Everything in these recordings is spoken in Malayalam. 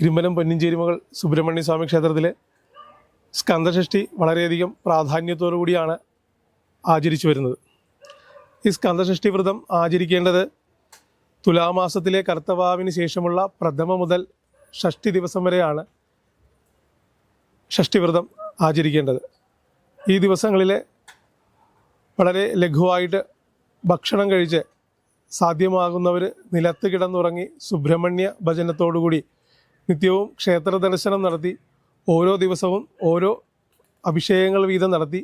ഇരുമ്പനം പൊന്നിഞ്ചേരിമകൾ സുബ്രഹ്മണ്യ സ്വാമി ക്ഷേത്രത്തിലെ സ്കന്ധഷഷ്ടി വളരെയധികം പ്രാധാന്യത്തോടു കൂടിയാണ് ആചരിച്ചു വരുന്നത്. ഈ സ്കന്ധഷഷ്ടി വ്രതം ആചരിക്കേണ്ടത് തുലാമാസത്തിലെ കർത്തവാവിന് ശേഷമുള്ള പ്രഥമ മുതൽ ഷഷ്ടി ദിവസം വരെയാണ് ഷഷ്ടിവ്രതം ആചരിക്കേണ്ടത്. ഈ ദിവസങ്ങളിലെ വളരെ ലഘുവായിട്ട് ഭക്ഷണം കഴിച്ച് സാധ്യമാകുന്നവർ നിലത്ത് കിടന്നുറങ്ങി സുബ്രഹ്മണ്യ ഭജനത്തോടുകൂടി നിത്യവും ക്ഷേത്ര ദർശനം നടത്തി ഓരോ ദിവസവും ഓരോ അഭിഷേകങ്ങൾ വീതം നടത്തി.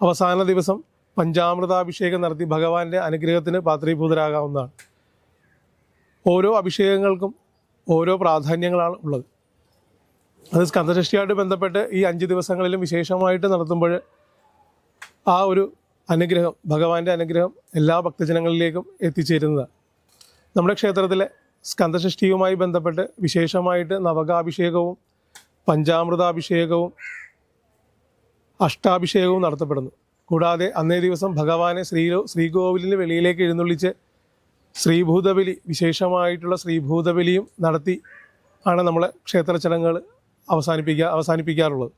അവസാന ദിവസം പഞ്ചാമൃതാഭിഷേകം നടത്തി ഭഗവാന്റെ അനുഗ്രഹത്തിന് പാത്രീഭൂതരാകാവുന്നതാണ്. ഓരോ അഭിഷേകങ്ങൾക്കും ഓരോ പ്രാധാന്യങ്ങളാണ് ഉള്ളത്. അത് സ്കന്ധഷ്ടിയായിട്ട് ബന്ധപ്പെട്ട് ഈ അഞ്ച് ദിവസങ്ങളിലും വിശേഷമായിട്ട് നടത്തുമ്പോൾ ആ ഒരു അനുഗ്രഹം ഭഗവാന്റെ അനുഗ്രഹം എല്ലാ ഭക്തജനങ്ങളിലേക്കും എത്തിച്ചേരുന്നതാണ്. നമ്മുടെ ക്ഷേത്രത്തിലെ സ്കന്ധഷഷ്ടിയുമായി ബന്ധപ്പെട്ട് വിശേഷമായിട്ട് നവകാഭിഷേകവും പഞ്ചാമൃതാഭിഷേകവും അഷ്ടാഭിഷേകവും നടത്തപ്പെടുന്നു. കൂടാതെ അന്നേ ദിവസം ഭഗവാനെ ശ്രീ ശ്രീകോവിലിന് വെളിയിലേക്ക് എഴുന്നള്ളിച്ച് ശ്രീഭൂതബലി വിശേഷമായിട്ടുള്ള ശ്രീഭൂതബലിയും നടത്തി ആണ് നമ്മളെ ക്ഷേത്ര ചടങ്ങുകൾ അവസാനിപ്പിക്കുക അവസാനിപ്പിക്കാറുള്ളത്.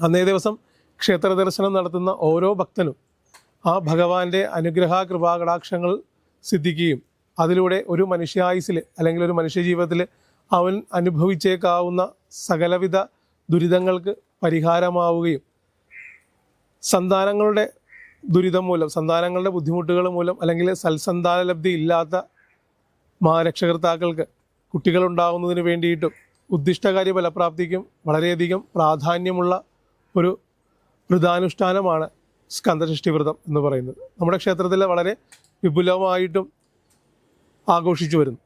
അന്നേ ദിവസം ക്ഷേത്ര ദർശനം നടത്തുന്ന ഓരോ ഭക്തനും ആ ഭഗവാന്റെ അനുഗ്രഹ കൃപാകടാക്ഷങ്ങൾ സിദ്ധിക്കുകയും അതിലൂടെ ഒരു മനുഷ്യായുസിൽ അല്ലെങ്കിൽ ഒരു മനുഷ്യജീവിതത്തിൽ അവൻ അനുഭവിച്ചേക്കാവുന്ന സകലവിധ ദുരിതങ്ങൾക്ക് പരിഹാരമാവുകയും സന്താനങ്ങളുടെ ദുരിതം മൂലം സന്താനങ്ങളുടെ ബുദ്ധിമുട്ടുകൾ മൂലം അല്ലെങ്കിൽ സൽസന്താന ലബ്ധി ഇല്ലാത്ത മാരക്ഷകർത്താക്കൾക്ക് കുട്ടികളുണ്ടാകുന്നതിന് വേണ്ടിയിട്ടും ഉദ്ദിഷ്ടകാര്യ ഫലപ്രാപ്തിക്കും വളരെയധികം പ്രാധാന്യമുള്ള ഒരു വ്രതാനുഷ്ഠാനമാണ് സ്കന്ദഷഷ്ടി വ്രതം എന്ന് പറയുന്നത്. നമ്മുടെ ക്ഷേത്രത്തിൽ വളരെ വിപുലമായിട്ടും ആഘോഷിച്ചു വരുന്നു.